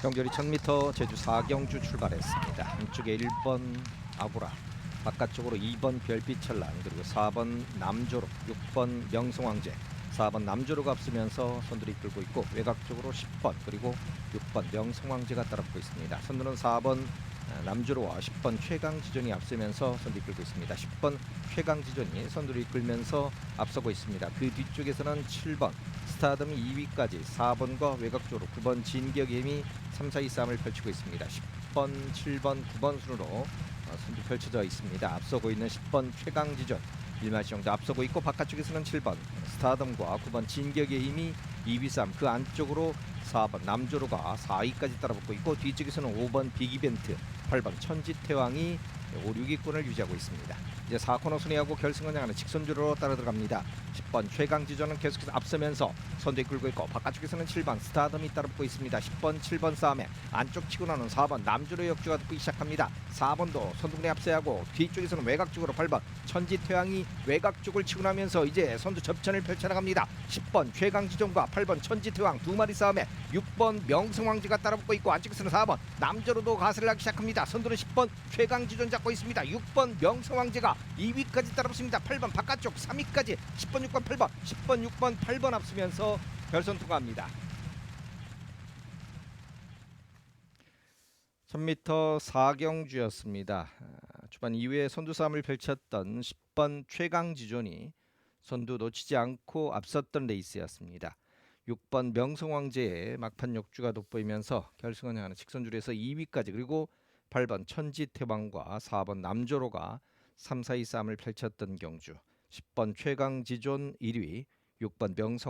경결이 1000m 제주 4경주 출발했습니다. 한쪽에 1번 아구라, 바깥쪽으로 2번 별빛 천란, 그리고 4번 남조로, 6번 명성황제, 4번 남조로가 앞서면서 선두를 이끌고 있고 외곽 쪽으로 10번 그리고 6번 명성황제가 따라붙고 있습니다. 선두는 4번 남조로와 10번 최강지존이 앞서면서 선두 이끌고 있습니다. 10번 최강지존이 선두를 이끌면서 앞서고 있습니다. 그 뒤쪽에서는 7번 스타덤이 2위까지 4번과 외곽 쪽으로 9번 진격임이 3, 4, 2 싸움을 펼치고 있습니다. 10번, 7번, 9번 순으로 어, 선두 펼쳐져 있습니다. 앞서고 있는 10번 최강지존 일마시정도 앞서고 있고 바깥쪽에서는 7번 스타덤과 9번 진격의 힘이 2위 싸움 그 안쪽으로 4번 남조로가 4위까지 따라붙고 있고 뒤쪽에서는 5번 빅이벤트 8번 천지태왕이 5, 6위권을 유지하고 있습니다. 이제 4코너 순회하고 결승을 향하는 직선주로 따라 들어갑니다. 10번 최강지전은 계속해서 앞서면서 선두에 끌고 있고 바깥쪽에서는 7번 스타덤이 따라붙고 있습니다. 10번 7번 싸움에 안쪽 치고 나는 4번 남주로 역주가 붙기 시작합니다. 4번도 선두군에 앞서야 하고 뒤쪽에서는 외곽 쪽으로 8번 천지태왕이 외곽 쪽을 치고 나면서 이제 선두 접전을 펼쳐나갑니다. 10번 최강지전과 8번 천지태왕 두 마리 싸움에 6번 명성황제가 따라붙고 있고 안쪽에서는 4번 남조로도 가세를 하기 시작합니다. 선두는 10번 최강지전 잡고 있습니다. 6번 명성황제가 2위까지 따라붙습니다. 8번 바깥쪽 3위까지 10번 6번 8번 10번 6번 8번 앞서면서 결선 통과합니다. 1000m 4경주였습니다. 아, 초반 이후에 선두 싸움을 펼쳤던 10번 최강지존이 선두 놓치지 않고 앞섰던 레이스였습니다. 6번 명성황제의 막판 역주가 돋보이면서 결승을 향하는 직선줄에서 2위까지 그리고 8번 천지태왕과 4번 남조로가 3, 4위 싸움을 펼쳤던 경주 10번 최강지존 1위 6번 명성